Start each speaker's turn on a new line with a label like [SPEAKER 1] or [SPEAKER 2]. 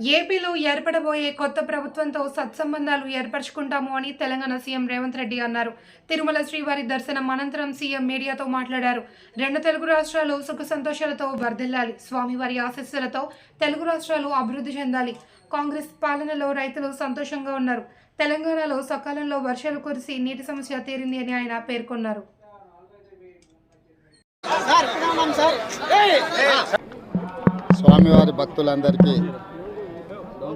[SPEAKER 1] ఏపీలో ఏర్పడబోయే కొత్త ప్రభుత్వంతో సత్సంబంధాలు ఏర్పరచుకుంటాము అని తెలంగాణ సీఎం రేవంత్ రెడ్డి అన్నారు. తిరుమల శ్రీవారి దర్శనం అనంతరం సీఎం మీడియాతో మాట్లాడారు. రెండు తెలుగు రాష్ట్రాలు సుఖ సంతోషాలతో వర్ధిల్లాలి స్వామివారి ఆశీస్సులతో తెలుగు రాష్ట్రాలు అభివృద్ధి చెందాలి. కాంగ్రెస్ పాలనలో రైతులు సంతోషంగా ఉన్నారు. తెలంగాణలో సకాలంలో వర్షాలు కురిసి నీటి సమస్య తీరింది అని ఆయన పేర్కొన్నారు.
[SPEAKER 2] స్వామివారి భక్తులందరికీ